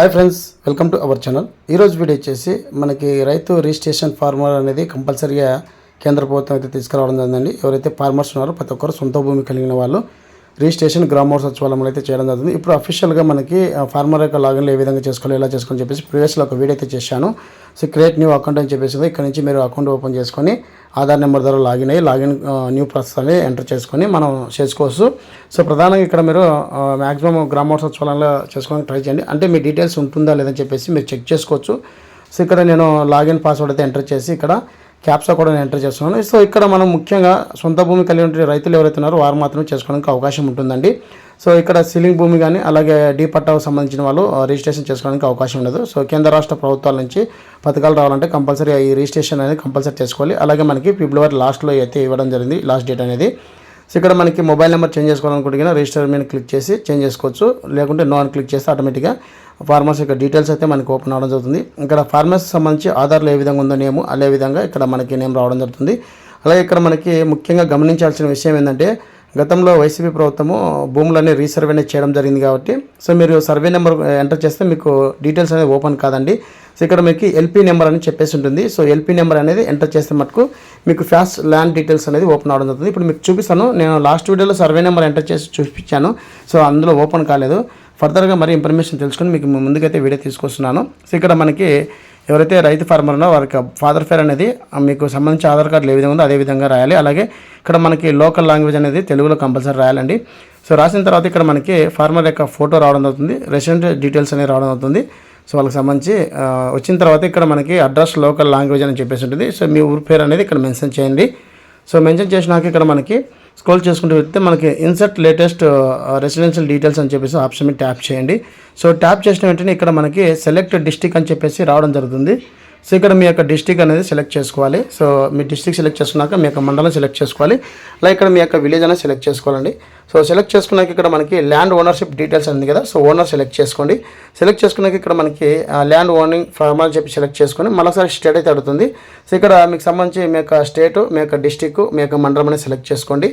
Hi friends welcome to our channel ఈరోజు video వచ్చేసి మనకి రైతు రిజిస్ట్రేషన్ ఫార్మర్ అనేది కంపల్సరీగా కేంద్ర ప్రభుత్వం అయితే తీసుకురావడం జరిగిందండి. ఎవరైతే ఫార్మర్స్ ఉన్నారో ప్రతి ఒక్కరు సొంత భూమి కలిగిన వాళ్ళు రిజిస్ట్రేషన్ గ్రామోత్సవ సచివాలయంలో అయితే చేయడం జరుగుతుంది. ఇప్పుడు అఫీషియల్గా మనకి ఫార్మర్ యొక్క లాగిన్లో ఏ విధంగా చేసుకోవాలి ఎలా చేసుకోవాలని చెప్పేసి ప్రీవియస్లో ఒక వీడియో అయితే చేశాను. సో క్రియేట్ న్యూ అకౌంట్ అని చెప్పేసి ఇక్కడ నుంచి మీరు అకౌంట్ ఓపెన్ చేసుకొని ఆధార్ నెంబర్ ద్వారా లాగిన్ అయ్యి లాగిన్ న్యూ ప్రాసెస్ అనేది ఎంటర్ చేసుకొని మనం చేసుకోవచ్చు. సో ప్రధానంగా ఇక్కడ మీరు మ్యాక్సిమం గ్రామోత్సవ సచివాలయంలో చేసుకోవడానికి ట్రై చేయండి. అంటే మీ డీటెయిల్స్ ఉంటుందా లేదని చెప్పేసి మీరు చెక్ చేసుకోవచ్చు. సో ఇక్కడ నేను లాగిన్ పాస్వర్డ్ అయితే ఎంటర్ చేసి ఇక్కడ క్యాప్సా కూడా నేను ఎంటర్ చేస్తున్నాను. సో ఇక్కడ మనం ముఖ్యంగా సొంత భూమి కలిగి ఉంటే రైతులు ఎవరైతే ఉన్నారో వారు మాత్రమే చేసుకోవడానికి అవకాశం ఉంటుందండి. సో ఇక్కడ సీలింగ్ భూమి కానీ అలాగే డీ పట్టాకు సంబంధించిన వాళ్ళు రిజిస్ట్రేషన్ చేసుకోవడానికి అవకాశం ఉండదు. సో కేంద్ర రాష్ట్ర ప్రభుత్వాల నుంచి పథకాలు రావాలంటే కంపల్సరీ ఈ రిజిస్ట్రేషన్ అనేది కంపల్సరీ చేసుకోవాలి. అలాగే మనకి ఫిబ్రవరి లాస్ట్లో అయితే ఇవ్వడం జరిగింది లాస్ట్ డేట్ అనేది. సో ఇక్కడ మనకి మొబైల్ నెంబర్ చేంజ్ చేసుకోవాలనుకుంటున్నా రిజిస్టర్ మీద క్లిక్ చేసి చేంజ్ చేసుకోవచ్చు. లేకుంటే నో అని క్లిక్ చేస్తే ఆటోమేటిక్గా ఫార్మర్స్ యొక్క డీటెయిల్స్ అయితే మనకి ఓపెన్ అవడం జరుగుతుంది. ఇక్కడ ఫార్మర్స్ సంబంధించి ఆధార్లో ఏ విధంగా ఉందో నేమ్ అదే విధంగా ఇక్కడ మనకి నేమ్ రావడం జరుగుతుంది. అలాగే ఇక్కడ మనకి ముఖ్యంగా గమనించాల్సిన విషయం ఏంటంటే గతంలో వైసీపీ ప్రభుత్వము భూములన్నీ రీసర్వే అనేది చేయడం జరిగింది కాబట్టి సో మీరు సర్వే నెంబర్ ఎంటర్ చేస్తే మీకు డీటెయిల్స్ అనేది ఓపెన్ కాదండి. సో ఇక్కడ మీకు ఎల్పీ నెంబర్ అని చెప్పేసి ఉంటుంది. సో ఎల్పీ నెంబర్ అనేది ఎంటర్ చేస్తే మటుకు మీకు ఫ్యాస్ట్ ల్యాండ్ డీటెయిల్స్ అనేది ఓపెన్ అవడం జరుగుతుంది. ఇప్పుడు మీకు చూపిస్తాను. నేను లాస్ట్ వీడియోలో సర్వే నెంబర్ ఎంటర్ చేసి చూపించాను. సో అందులో ఓపెన్ కాలేదు. ఫర్దర్గా మరి ఇన్ఫర్మేషన్ తెలుసుకొని మీకు ముందుకైతే వీడియో తీసుకొస్తున్నాను. సో ఇక్కడ మనకి ఎవరైతే రైతు ఫార్మర్ ఉన్నారో వారికి ఫాదర్ ఫేర్ అనేది మీకు సంబంధించి ఆధార్ కార్డులు ఏ విధంగా ఉందో అదే విధంగా రాయాలి. అలాగే ఇక్కడ మనకి లోకల్ లాంగ్వేజ్ అనేది తెలుగులో కంపల్సరీ రాయాలండి. సో రాసిన తర్వాత ఇక్కడ మనకి ఫార్మర్ యొక్క ఫోటో రావడం అవుతుంది రెసిడెంట్ డీటెయిల్స్ అనేవి రావడం అవుతుంది సో వాళ్ళకి సంబంధించి వచ్చిన తర్వాత ఇక్కడ మనకి అడ్రస్ లోకల్ లాంగ్వేజ్ అని చెప్పేసి ఉంటుంది. సో మీ ఊరి పేరు అనేది ఇక్కడ మెన్షన్ చేయండి. సో మెన్షన్ చేసినాక ఇక్కడ మనకి స్క్రోల్ చేసుకుంటూ వెళ్తే మనకి ఇన్సర్ట్ లేటెస్ట్ రెసిడెన్షియల్ డీటెయిల్స్ అని చెప్పేసి ఆప్షన్ మీద ట్యాప్ చేయండి. సో ట్యాప్ చేసిన వెంటనే ఇక్కడ మనకి సెలెక్ట్ డిస్టిక్ అని చెప్పేసి రావడం జరుగుతుంది. సో ఇక్కడ మీ యొక్క డిస్టిక్ అనేది సెలెక్ట్ చేసుకోవాలి. సో మీ డిస్టిక్ సెలెక్ట్ చేసుకున్నాక మీ యొక్క మండలం సెలెక్ట్ చేసుకోవాలి. అలా ఇక్కడ మీ యొక్క విలేజ్ అనేది సెలెక్ట్ చేసుకోవాలండి. సో సెలెక్ట్ చేసుకున్నాక ఇక్కడ మనకి ల్యాండ్ ఓనర్షిప్ డీటెయిల్స్ ఉంది కదా సో ఓనర్ సెలెక్ట్ చేసుకోండి. సెలెక్ట్ చేసుకున్నాక ఇక్కడ మనకి ల్యాండ్ ఓనింగ్ ఫార్మల్ అని చెప్పి సెలెక్ట్ చేసుకొని మళ్ళీసారి స్టేట్ అయితే అడుగుతుంది. సో ఇక్కడ మీకు సంబంధించి మీ యొక్క స్టేటు మీ యొక్క డిస్టిక్ మీ యొక్క మండలం అనేది సెలెక్ట్ చేసుకోండి.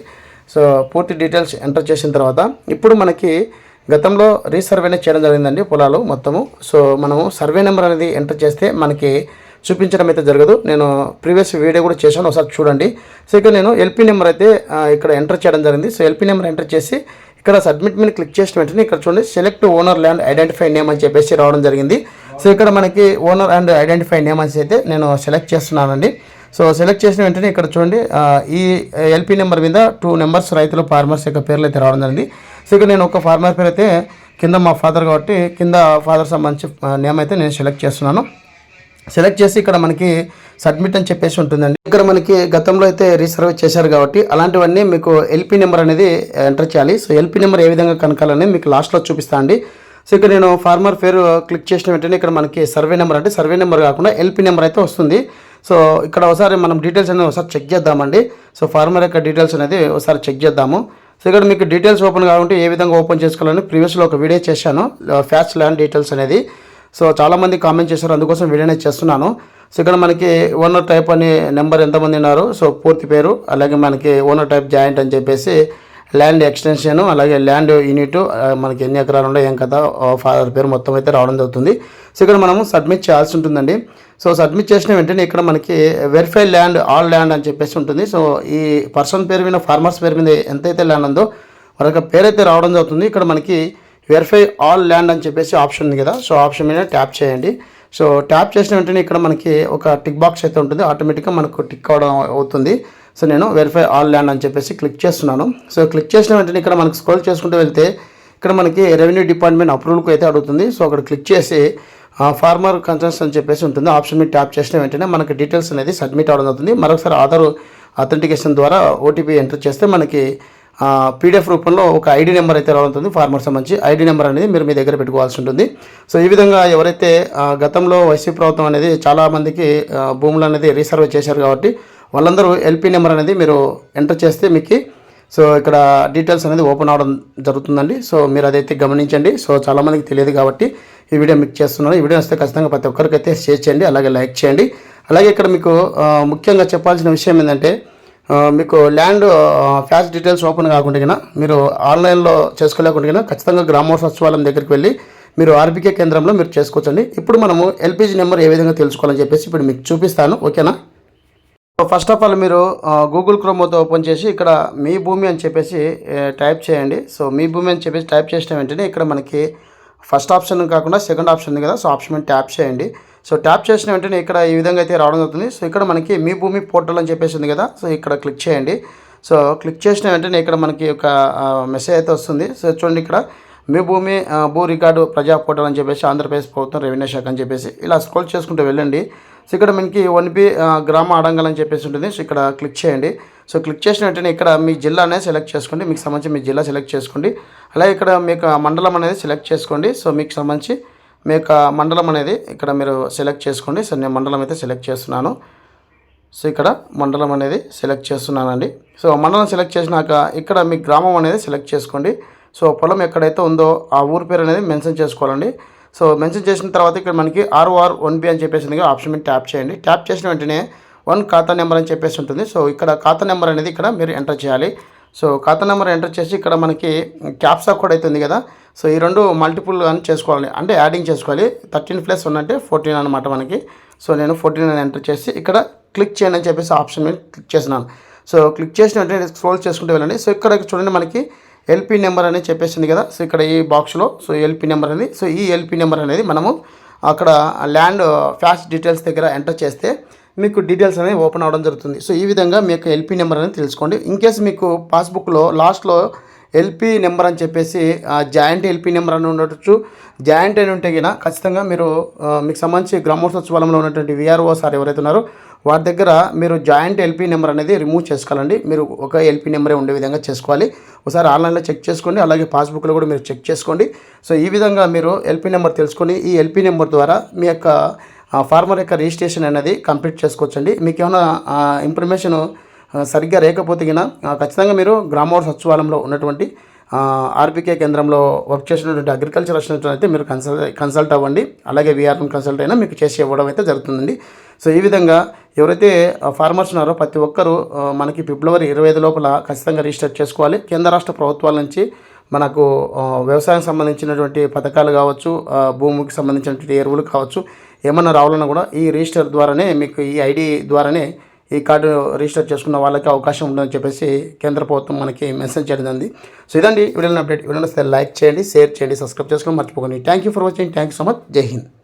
సో పూర్తి డీటెయిల్స్ ఎంటర్ చేసిన తర్వాత ఇప్పుడు మనకి గతంలో రీసర్వేనే చేయడం జరిగిందండి పొలాలు మొత్తము. సో మనము సర్వే నెంబర్ అనేది ఎంటర్ చేస్తే మనకి చూపించడం అయితే జరగదు. నేను ప్రీవియస్ వీడియో కూడా చేశాను ఒకసారి చూడండి. సో ఇక్కడ నేను ఎల్పీ నెంబర్ అయితే ఇక్కడ ఎంటర్ చేయడం జరిగింది. సో ఎల్పీ నెంబర్ ఎంటర్ చేసి ఇక్కడ సబ్మిట్ మీద క్లిక్ చేసిన వెంటనే ఇక్కడ చూడండి select owner land identify name అని చెప్పేసి రావడం జరిగింది. సో ఇక్కడ మనకి ఓనర్ అండ్ ఐడెంటిఫై నేమ్ అని అయితే నేను సెలెక్ట్ చేస్తున్నానండి. సో సెలెక్ట్ చేసిన వెంటనే ఇక్కడ చూడండి ఈ ఎల్పీ నెంబర్ మీద టూ నెంబర్స్ రైతులు ఫార్మర్స్ యొక్క పేర్లు అయితే రావడం జరిగింది. సో ఇక్కడ నేను ఒక ఫార్మర్ పేరు అయితే కింద మా ఫాదర్ కాబట్టి కింద ఫాదర్ సంబంధించి నేమ్ అయితే నేను సెలెక్ట్ చేస్తున్నాను. సెలెక్ట్ చేసి ఇక్కడ మనకి సబ్మిట్ అని చెప్పేసి ఉంటుందండి. ఇక్కడ మనకి గతంలో అయితే రీసర్వ్ చేశారు కాబట్టి అలాంటివన్నీ మీకు ఎల్పీ నెంబర్ అనేది ఎంటర్ చేయాలి. సో ఎల్పీ నెంబర్ ఏ విధంగా కనకాలని మీకు లాస్ట్లో చూపిస్తా అండి. సో ఇక్కడ నేను ఫార్మర్ పేరు క్లిక్ చేసిన వెంటనే ఇక్కడ మనకి సర్వే నెంబర్ అంటే సర్వే నెంబర్ కాకుండా ఎల్పీ నెంబర్ అయితే వస్తుంది. సో ఇక్కడ ఒకసారి మనం డీటెయిల్స్ అనేది ఒకసారి చెక్ చేద్దామండి. సో ఫార్మర్ యొక్క డీటెయిల్స్ అనేది ఒకసారి చెక్ చేద్దాము. సో ఇక్కడ మీకు డీటెయిల్స్ ఓపెన్ కావాలంటే ఏ విధంగా ఓపెన్ చేసుకోవాలని ప్రీవియస్లో ఒక వీడియో చేశాను. ఫ్యాక్స్ ల్యాండ్ డీటెయిల్స్ అనేది. సో చాలామంది కామెంట్ చేశారు అందుకోసం వీడియోనే చేస్తున్నాను. సో ఇక్కడ మనకి ఓనర్ టైప్ అని నెంబర్ ఎంతమంది ఉన్నారు? సో పూర్తి పేరు అలాగే మనకి ఓనర్ టైప్ జాయింట్ అని చెప్పేసి ల్యాండ్ ఎక్స్టెన్షన్ అలాగే ల్యాండ్ యూనిట్ మనకి ఎన్ని ఎకరాలు ఉన్నాయి ఏం కదా ఫాదర్ పేరు మొత్తం అయితే రావడం జరుగుతుంది. సో ఇక్కడ మనము సబ్మిట్ చేయాల్సి ఉంటుందండి. సో సబ్మిట్ చేసిన వెంటనే ఇక్కడ మనకి వెరిఫై ల్యాండ్ ఆల్ ల్యాండ్ అని చెప్పేసి ఉంటుంది. సో ఈ పర్సన్ పేరు మీద ఫార్మర్స్ పేరు మీద ఎంతైతే ల్యాండ్ ఉందో వాళ్ళ యొక్క రావడం జరుగుతుంది. ఇక్కడ మనకి వెరిఫై ఆల్ ల్యాండ్ అని చెప్పేసి ఆప్షన్ ఉంది కదా. సో ఆప్షన్ మీద ట్యాప్ చేయండి. సో ట్యాప్ చేసిన వెంటనే ఇక్కడ మనకి ఒక టిక్ బాక్స్ అయితే ఉంటుంది. ఆటోమేటిక్గా మనకు టిక్ అవడం అవుతుంది. సో నేను వెరిఫై ఆల్ ల్యాండ్ అని చెప్పేసి క్లిక్ చేస్తున్నాను. సో క్లిక్ చేసిన వెంటనే ఇక్కడ మనకి స్క్రోల్ చేసుకుంటూ వెళ్తే ఇక్కడ మనకి రెవెన్యూ డిపార్ట్మెంట్ అప్రూవల్కి అయితే అడుగుతుంది. సో అక్కడ క్లిక్ చేసి ఫార్మర్ కన్సర్న్స్ అని చెప్పేసి ఉంటుంది. ఆప్షన్ మీద ట్యాప్ చేసిన వెంటనే మనకి డీటెయిల్స్ అనేది సబ్మిట్ అవ్వడం అవుతుంది మరొకసారి ఆధార్ అథెంటికేషన్ ద్వారా ఓటీపీ ఎంటర్ చేస్తే మనకి పీడిఎఫ్ రూపంలో ఒక ఐడి నెంబర్ అయితే రావడం ఫార్మర్ సంబంధించి. ఐడి నెంబర్ అనేది మీరు మీ దగ్గర పెట్టుకోవాల్సి ఉంటుంది. సో ఈ విధంగా ఎవరైతే ఆ, గతంలో వైసీపీ ప్రభుత్వం అనేది చాలామందికి భూములు అనేది రీసర్వ్ చేశారు కాబట్టి వాళ్ళందరూ ఎల్పీ నెంబర్ అనేది మీరు ఎంటర్ చేస్తే మీకు సో ఇక్కడ డీటెయిల్స్ అనేది ఓపెన్ అవడం జరుగుతుందండి. సో మీరు అదైతే గమనించండి. సో చాలామందికి తెలియదు కాబట్టి ఈ వీడియో మీకు చేస్తున్నాను. ఈ వీడియో వస్తే ఖచ్చితంగా ప్రతి ఒక్కరికైతే షేర్ చేయండి. అలాగే లైక్ చేయండి. అలాగే ఇక్కడ మీకు ముఖ్యంగా చెప్పాల్సిన విషయం ఏంటంటే మీకు ల్యాండ్ ఫ్యాచ్ డీటెయిల్స్ ఓపెన్ కాకుండా మీరు ఆన్లైన్లో చేసుకోలేకుండా ఖచ్చితంగా గ్రామోత్సవ సచివాలయం దగ్గరికి వెళ్ళి మీరు ఆర్బీకే కేంద్రంలో మీరు చేసుకోవచ్చండి. ఇప్పుడు మనము ఎల్పిజి నెంబర్ ఏ విధంగా తెలుసుకోవాలని చెప్పేసి ఇప్పుడు మీకు చూపిస్తాను. ఓకేనా? ఫస్ట్ ఆఫ్ ఆల్ మీరు గూగుల్ క్రోమోతో ఓపెన్ చేసి ఇక్కడ మీ భూమి అని చెప్పేసి టైప్ చేయండి. సో మీ భూమి అని చెప్పేసి టైప్ చేసిన వెంటనే ఇక్కడ మనకి ఫస్ట్ ఆప్షన్ కాకుండా సెకండ్ ఆప్షన్ ఉంది కదా. సో ఆప్షన్ మీద ట్యాప్ చేయండి. సో ట్యాప్ చేసిన వెంటనే ఇక్కడ ఈ విధంగా అయితే రావడం జరుగుతుంది. సో ఇక్కడ మనకి మీ భూమి పోర్టల్ అని చెప్పేసి ఉంది కదా. సో ఇక్కడ క్లిక్ చేయండి. సో క్లిక్ చేసిన వెంటనే ఇక్కడ మనకి ఒక మెసేజ్ అయితే వస్తుంది. సో చూడండి ఇక్కడ. మీ భూమి భూ రికార్డు ప్రజా పోర్టల్ అని చెప్పేసి ఆంధ్రప్రదేశ్ ప్రభుత్వం రెవెన్యూ శాఖ అని చెప్పేసి. ఇలా స్క్రోల్ చేసుకుంటూ వెళ్ళండి. సో ఇక్కడ మనకి వన్ బి గ్రామ అడంగల్ అని చెప్పేసి ఉంటుంది. సో ఇక్కడ క్లిక్ చేయండి. సో క్లిక్ చేసిన వెంటనే ఇక్కడ మీ జిల్లా అనేది సెలెక్ట్ చేసుకోండి. మీకు సంబంధించి మీ జిల్లా సెలెక్ట్ చేసుకోండి. అలాగే ఇక్కడ మీకు మండలం అనేది సెలెక్ట్ చేసుకోండి. సో మీకు సంబంధించి మీ యొక్క మండలం అనేది ఇక్కడ మీరు సెలెక్ట్ చేసుకోండి. సో నేను మండలం అయితే సెలెక్ట్ చేస్తున్నాను. సో ఇక్కడ మండలం అనేది సెలెక్ట్ చేస్తున్నానండి. సో మండలం సెలెక్ట్ చేసినాక ఇక్కడ మీ గ్రామం అనేది సెలెక్ట్ చేసుకోండి. సో పొలం ఎక్కడైతే ఉందో ఆ ఊరి పేరు అనేది మెన్షన్ చేసుకోవాలండి. సో మెన్షన్ చేసిన తర్వాత ఇక్కడ మనకి ఆర్ఓఆర్ వన్ బి అని చెప్పేసి ఉంది. ఆప్షన్ మీద ట్యాప్ చేయండి. ట్యాప్ చేసిన వెంటనే వన్ ఖాతా నెంబర్ అని చెప్పేసి ఉంటుంది. సో ఇక్కడ ఖాతా నెంబర్ అనేది ఇక్కడ మీరు ఎంటర్ చేయాలి. సో ఖాతా నెంబర్ ఎంటర్ చేసి ఇక్కడ మనకి క్యాప్సా కోడ్ అయితే ఉంది కదా. సో ఈ రెండు మల్టిపుల్ అని చేసుకోవాలి. అంటే యాడింగ్ చేసుకోవాలి. థర్టీన్ ప్లస్ వన్ అంటే ఫోర్టీన్ అనమాట మనకి. సో నేను ఫోర్టీన్ అని ఎంటర్ చేసి ఇక్కడ క్లిక్ చేయండి అని చెప్పేసి ఆప్షన్ మీద క్లిక్ చేసినాను సో క్లిక్ చేసిన వెంటనే స్క్రోల్ చేసుకుంటూ వెళ్ళండి. సో ఇక్కడ చూడండి మనకి ఎల్పి నెంబర్ అనేది చెప్పేసింది కదా. సో ఇక్కడ ఈ బాక్స్లో సో ఎల్పి నెంబర్ అనేది సో ఈ ఎల్పి నెంబర్ అనేది మనము అక్కడ ల్యాండ్ ఫ్యాస్ట్ డీటెయిల్స్ దగ్గర ఎంటర్ చేస్తే మీకు డీటెయిల్స్ అనేవి ఓపెన్ అవ్వడం జరుగుతుంది. సో ఈ విధంగా మీ యొక్క ఎల్పి నెంబర్ అనేది తెలుసుకోండి. ఇన్ కేసు మీకు పాస్బుక్లో లాస్ట్లో ఎల్పి నెంబర్ అని చెప్పేసి జాయింట్ ఎల్పి నెంబర్ అని ఉండొచ్చు. జాయింట్ అని ఉంటే గిన ఖచ్చితంగా మీరు మీకు సంబంధించి గ్రామోత్సవాలంలో ఉన్నటువంటి విఆర్ఓ సార్ ఎవరైతే ఉన్నారో వారి దగ్గర మీరు జాయింట్ ఎల్పి నెంబర్ అనేది రిమూవ్ చేసుకోవాలండి. మీరు ఒక ఎల్పి నెంబరే ఉండే విధంగా చేసుకోవాలి. ఒకసారి ఆన్లైన్లో చెక్ చేసుకోండి అలాగే పాస్బుక్లో కూడా మీరు చెక్ చేసుకోండి. సో ఈ విధంగా మీరు ఎల్పి నెంబర్ తెలుసుకొని ఈ ఎల్పి నెంబర్ ద్వారా మీ యొక్క ఫార్మర్ యొక్క రిజిస్ట్రేషన్ అనేది కంప్లీట్ చేసుకోవచ్చండి. మీకు ఏమైనా ఇన్ఫర్మేషన్ సరిగ్గా లేకపోతే గిన ఖచ్చితంగా మీరు గ్రామ సచివాలయంలో ఉన్నటువంటి ఆర్బీకే కేంద్రంలో వర్క్ చేసినటువంటి అగ్రికల్చర్ అసిస్టెంట్ అయితే మీరు కన్సల్ట్ కన్సల్ట్ అవ్వండి. అలాగే విఆర్ఎం కన్సల్ట్ అయినా మీకు చేసి ఇవ్వడం అయితే జరుగుతుందండి. సో ఈ విధంగా ఎవరైతే ఫార్మర్స్ ఉన్నారో ప్రతి ఒక్కరూ మనకి ఫిబ్రవరి ఇరవై ఐదు లోపల ఖచ్చితంగా రిజిస్టర్ చేసుకోవాలి. కేంద్ర రాష్ట్ర ప్రభుత్వాల నుంచి మనకు వ్యవసాయం సంబంధించినటువంటి పథకాలు కావచ్చు భూమికి సంబంధించినటువంటి ఎరువులు కావచ్చు ఏమన్నా రావాలన్నా కూడా ఈ రిజిస్టర్ ద్వారానే మీకు ఈ ఐడి ద్వారానే ఈ కార్డు రిజిస్టర్ చేసుకున్న వాళ్ళకి అవకాశం ఉందని చెప్పేసి కేంద్ర ప్రభుత్వం మనకి మెసేజ్ చేయడం సో ఇదండి వీడియోని అప్డేట్. వీడియో లైక్ చేయండి షేర్ చేయండి సబ్స్క్రైబ్ చేసుకోండి మర్చిపోకండి. Thank you for watching thank you so much జై హింద్